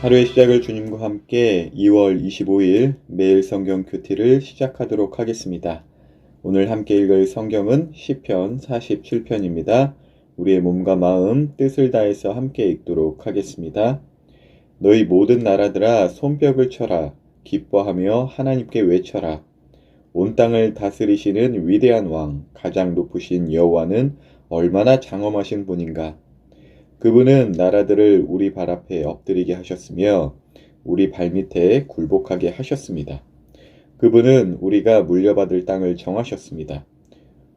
하루의 시작을 주님과 함께 2월 25일 매일 성경 큐티를 시작하도록 하겠습니다. 오늘 함께 읽을 성경은 시편 47편입니다. 우리의 몸과 마음, 뜻을 다해서 함께 읽도록 하겠습니다. 너희 모든 나라들아 손뼉을 쳐라. 기뻐하며 하나님께 외쳐라. 온 땅을 다스리시는 위대한 왕, 가장 높으신 여호와는 얼마나 장엄하신 분인가. 그분은 나라들을 우리 발 앞에 엎드리게 하셨으며 우리 발밑에 굴복하게 하셨습니다. 그분은 우리가 물려받을 땅을 정하셨습니다.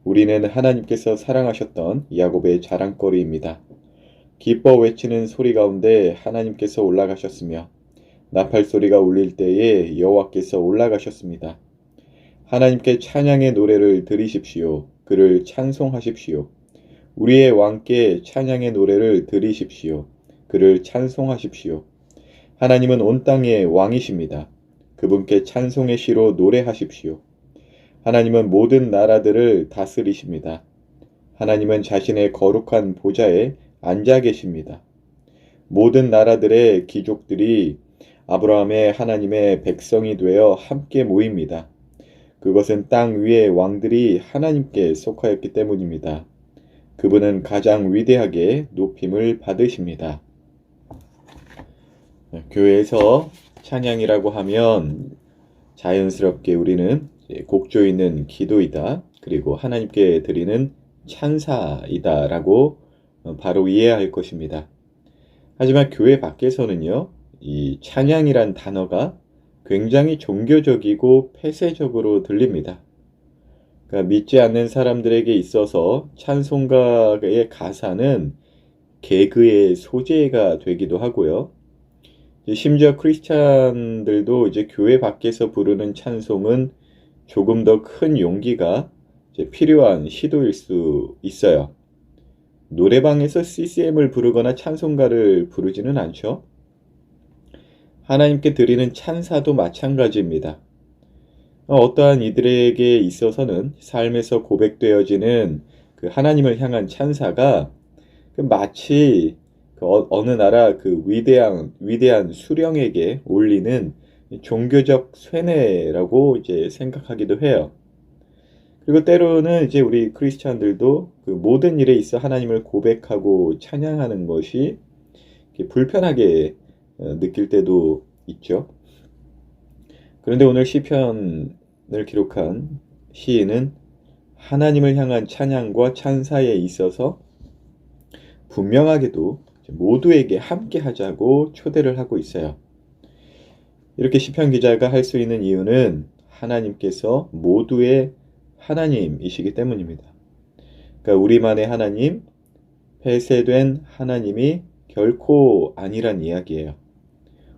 우리는 하나님께서 사랑하셨던 야곱의 자랑거리입니다. 기뻐 외치는 소리 가운데 하나님께서 올라가셨으며 나팔 소리가 울릴 때에 여호와께서 올라가셨습니다. 하나님께 찬양의 노래를 들으십시오. 그를 찬송하십시오. 우리의 왕께 찬양의 노래를 들으십시오. 그를 찬송하십시오. 하나님은 온 땅의 왕이십니다. 그분께 찬송의 시로 노래하십시오. 하나님은 모든 나라들을 다스리십니다. 하나님은 자신의 거룩한 보좌에 앉아 계십니다. 모든 나라들의 귀족들이 아브라함의 하나님의 백성이 되어 함께 모입니다. 그것은 땅 위의 왕들이 하나님께 속하였기 때문입니다. 그분은 가장 위대하게 높임을 받으십니다. 네, 교회에서 찬양이라고 하면 자연스럽게 우리는 곡조 있는 기도이다. 그리고 하나님께 드리는 찬사이다 라고 바로 이해할 것입니다. 하지만 교회 밖에서는요, 이 찬양이란 단어가 굉장히 종교적이고 폐쇄적으로 들립니다. 그러니까 믿지 않는 사람들에게 있어서 찬송가의 가사는 개그의 소재가 되기도 하고요. 심지어 크리스찬들도 이제 교회 밖에서 부르는 찬송은 조금 더 큰 용기가 필요한 시도일 수 있어요. 노래방에서 CCM을 부르거나 찬송가를 부르지는 않죠. 하나님께 드리는 찬사도 마찬가지입니다. 어떠한 이들에게 있어서는 삶에서 고백되어지는 그 하나님을 향한 찬사가 그 마치 그 어, 느 나라 그 위대한 위대한 수령에게 올리는 종교적 쇠뇌라고 이제 생각하기도 해요. 그리고 때로는 이제 우리 크리스찬들도 그 모든 일에 있어 하나님을 고백하고 찬양하는 것이 불편하게 어, 느낄 때도 있죠. 그런데 오늘 시편을 기록한 시인은 하나님을 향한 찬양과 찬사에 있어서 분명하게도 모두에게 함께 하자고 초대를 하고 있어요. 이렇게 시편 기자가 할 수 있는 이유는 하나님께서 모두의 하나님이시기 때문입니다. 그러니까 우리만의 하나님, 폐쇄된 하나님이 결코 아니란 이야기예요.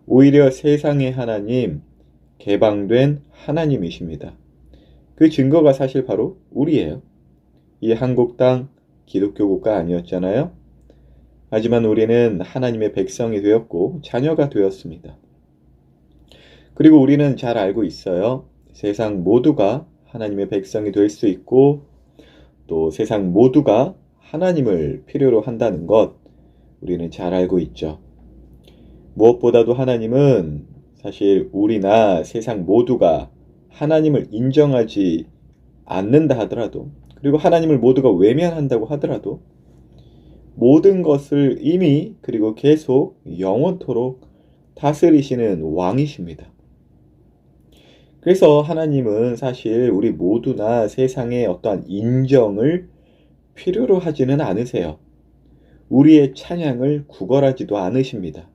오히려 세상의 하나님, 개방된 하나님이십니다. 그 증거가 사실 바로 우리예요. 이 한국 땅 기독교 국가 아니었잖아요. 하지만 우리는 하나님의 백성이 되었고 자녀가 되었습니다. 그리고 우리는 잘 알고 있어요. 세상 모두가 하나님의 백성이 될 수 있고 또 세상 모두가 하나님을 필요로 한다는 것 우리는 잘 알고 있죠. 무엇보다도 하나님은 사실 우리나 세상 모두가 하나님을 인정하지 않는다 하더라도 그리고 하나님을 모두가 외면한다고 하더라도 모든 것을 이미 그리고 계속 영원토록 다스리시는 왕이십니다. 그래서 하나님은 사실 우리 모두나 세상의 어떠한 인정을 필요로 하지는 않으세요. 우리의 찬양을 구걸하지도 않으십니다.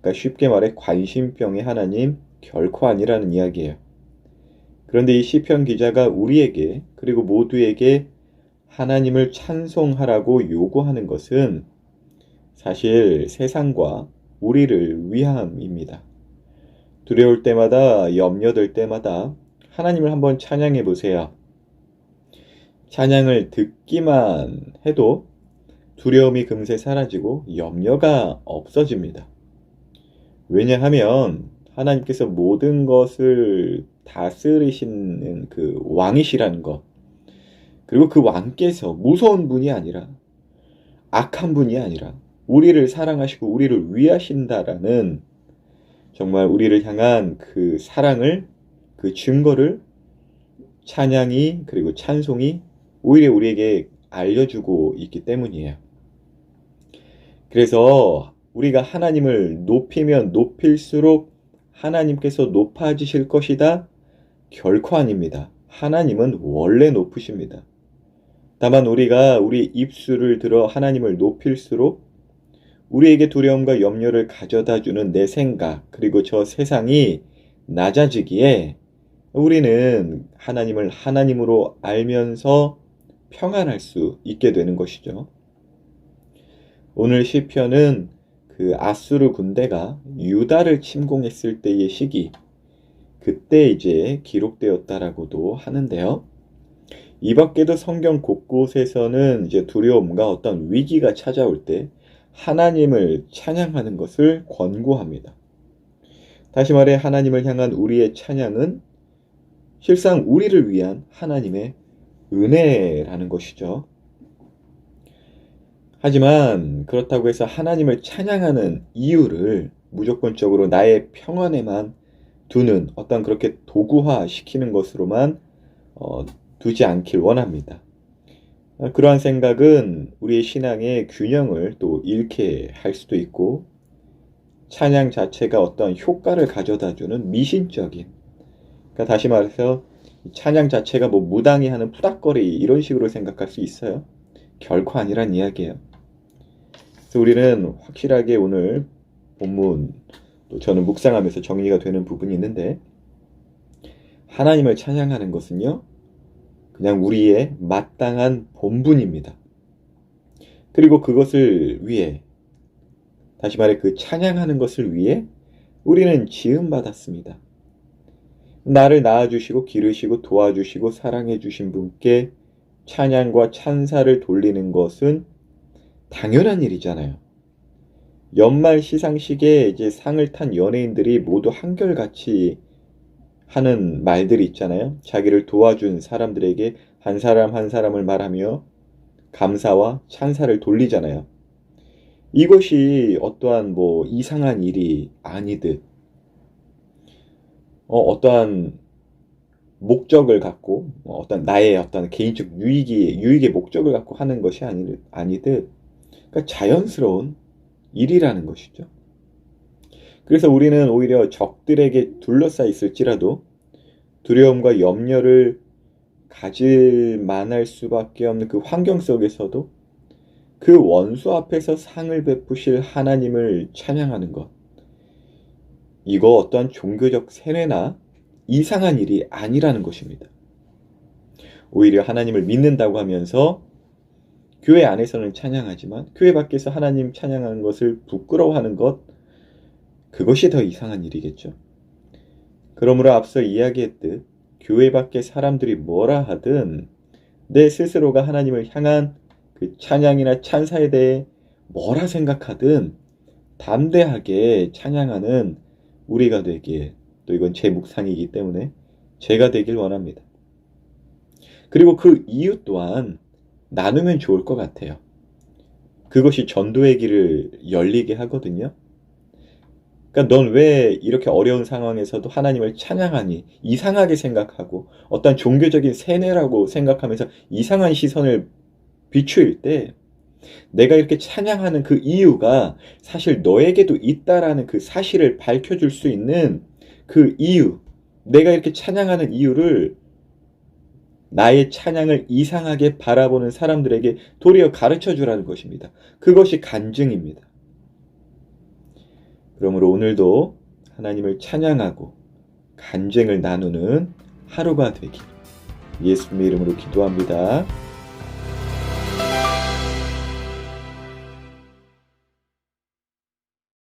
그러니까 쉽게 말해 관심병의 하나님 결코 아니라는 이야기예요. 그런데 이 시편 기자가 우리에게 그리고 모두에게 하나님을 찬송하라고 요구하는 것은 사실 세상과 우리를 위함입니다. 두려울 때마다 염려될 때마다 하나님을 한번 찬양해 보세요. 찬양을 듣기만 해도 두려움이 금세 사라지고 염려가 없어집니다. 왜냐하면 하나님께서 모든 것을 다스리시는 그 왕이시라는 것. 그리고 그 왕께서 무서운 분이 아니라 악한 분이 아니라 우리를 사랑하시고 우리를 위하신다라는 정말 우리를 향한 그 사랑을 그 증거를 찬양이 그리고 찬송이 오히려 우리에게 알려주고 있기 때문이에요. 그래서 우리가 하나님을 높이면 높일수록 하나님께서 높아지실 것이다? 결코 아닙니다. 하나님은 원래 높으십니다. 다만 우리가 우리 입술을 들어 하나님을 높일수록 우리에게 두려움과 염려를 가져다 주는 내 생각, 그리고 저 세상이 낮아지기에 우리는 하나님을 하나님으로 알면서 평안할 수 있게 되는 것이죠. 오늘 시편은 그 아수르 군대가 유다를 침공했을 때의 시기, 그때 이제 기록되었다라고도 하는데요. 이 밖에도 성경 곳곳에서는 이제 두려움과 어떤 위기가 찾아올 때 하나님을 찬양하는 것을 권고합니다. 다시 말해 하나님을 향한 우리의 찬양은 실상 우리를 위한 하나님의 은혜라는 것이죠. 하지만 그렇다고 해서 하나님을 찬양하는 이유를 무조건적으로 나의 평안에만 두는 어떤 그렇게 도구화 시키는 것으로만 어, 두지 않길 원합니다. 어, 그러한 생각은 우리의 신앙의 균형을 또 잃게 할 수도 있고 찬양 자체가 어떤 효과를 가져다 주는 미신적인 그러니까 다시 말해서 찬양 자체가 뭐 무당이 하는 푸닥거리 이런 식으로 생각할 수 있어요. 결코 아니란 이야기예요. 그래서 우리는 확실하게 오늘 본문 또 저는 묵상하면서 정리가 되는 부분이 있는데 하나님을 찬양하는 것은요. 그냥 우리의 마땅한 본분입니다. 그리고 그것을 위해 다시 말해 그 찬양하는 것을 위해 우리는 지음 받았습니다. 나를 낳아주시고 기르시고 도와주시고 사랑해주신 분께 찬양과 찬사를 돌리는 것은 당연한 일이잖아요. 연말 시상식에 이제 상을 탄 연예인들이 모두 한결같이 하는 말들이 있잖아요. 자기를 도와준 사람들에게 한 사람 한 사람을 말하며 감사와 찬사를 돌리잖아요. 이것이 어떠한 뭐 이상한 일이 아니듯 어, 어떠한 목적을 갖고 뭐 어떤 나의 어떤 개인적 유익이 유익의 목적을 갖고 하는 것이 아니, 아니듯 그러니까 자연스러운 일이라는 것이죠. 그래서 우리는 오히려 적들에게 둘러싸여 있을지라도 두려움과 염려를 가질 만할 수밖에 없는 그 환경 속에서도 그 원수 앞에서 상을 베푸실 하나님을 찬양하는 것. 이거 어떠한 종교적 세뇌나 이상한 일이 아니라는 것입니다. 오히려 하나님을 믿는다고 하면서 교회 안에서는 찬양하지만 교회 밖에서 하나님 찬양하는 것을 부끄러워하는 것 그것이 더 이상한 일이겠죠. 그러므로 앞서 이야기했듯 교회 밖에 사람들이 뭐라 하든 내 스스로가 하나님을 향한 그 찬양이나 찬사에 대해 뭐라 생각하든 담대하게 찬양하는 우리가 되기에 또 이건 제 묵상이기 때문에 제가 되길 원합니다. 그리고 그 이유 또한 나누면 좋을 것 같아요. 그것이 전도의 길을 열리게 하거든요. 그러니까 넌 왜 이렇게 어려운 상황에서도 하나님을 찬양하니? 이상하게 생각하고 어떤 종교적인 세뇌라고 생각하면서 이상한 시선을 비추일 때 내가 이렇게 찬양하는 그 이유가 사실 너에게도 있다라는 그 사실을 밝혀줄 수 있는 그 이유, 내가 이렇게 찬양하는 이유를 나의 찬양을 이상하게 바라보는 사람들에게 도리어 가르쳐 주라는 것입니다. 그것이 간증입니다. 그러므로 오늘도 하나님을 찬양하고 간증을 나누는 하루가 되길 예수님의 이름으로 기도합니다.